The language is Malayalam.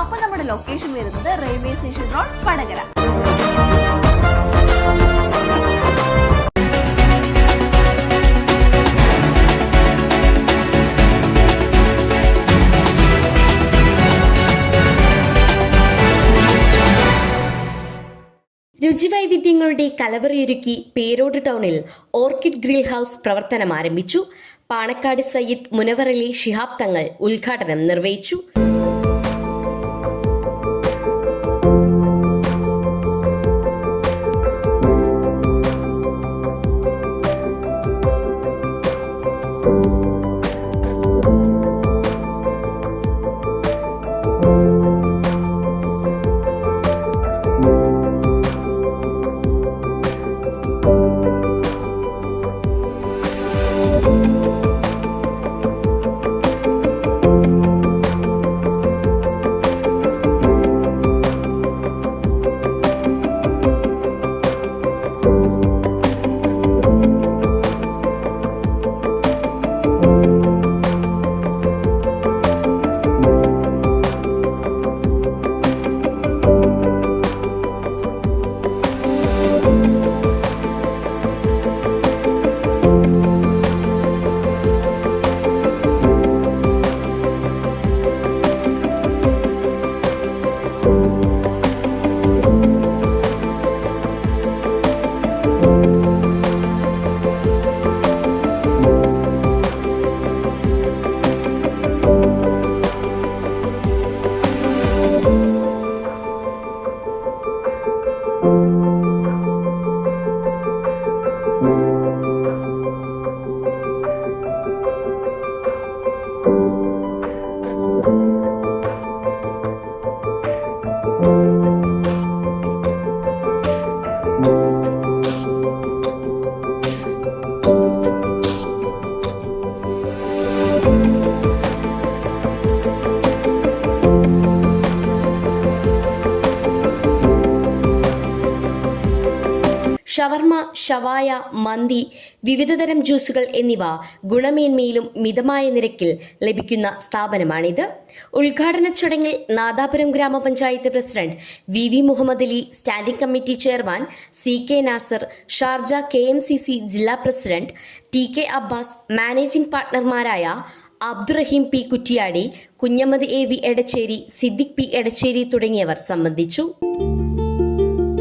അപ്പൊ നമ്മുടെ ലൊക്കേഷൻ വരുന്നത് റെയിൽവേ സ്റ്റേഷൻ റോഡ് വടകര. രുചിവൈവിധ്യങ്ങളുടെ കലവറയൊരുക്കി പേരോട് ടൗണിൽ ഓർക്കിഡ് ഗ്രിൽ ഹൗസ് പ്രവർത്തനം ആരംഭിച്ചു പാണക്കാട് സയ്യിദ് മുനവറലി ഷിഹാബ് തങ്ങൾ ഉദ്ഘാടനം നിർവഹിച്ചു. ഷവർമ ഷവായ മന്തി വിവിധതരം ജ്യൂസുകൾ എന്നിവ ഗുണമേന്മയിലും മിതമായ നിരക്കിൽ ലഭിക്കുന്ന സ്ഥാപനമാണിത്. ഉദ്ഘാടന ചടങ്ങിൽ നാദാപുരം ഗ്രാമപഞ്ചായത്ത് president V V Muhammad Ali standing committee chairman C K Nasar Sharjah K M C C ജില്ലാ president T K Abbas managing പാർട്ണർമാരായ Abdurahim P Kuttiady Kunhammad A V Edachery Siddique P Edachery തുടങ്ങിയവർ സംബന്ധിച്ചു.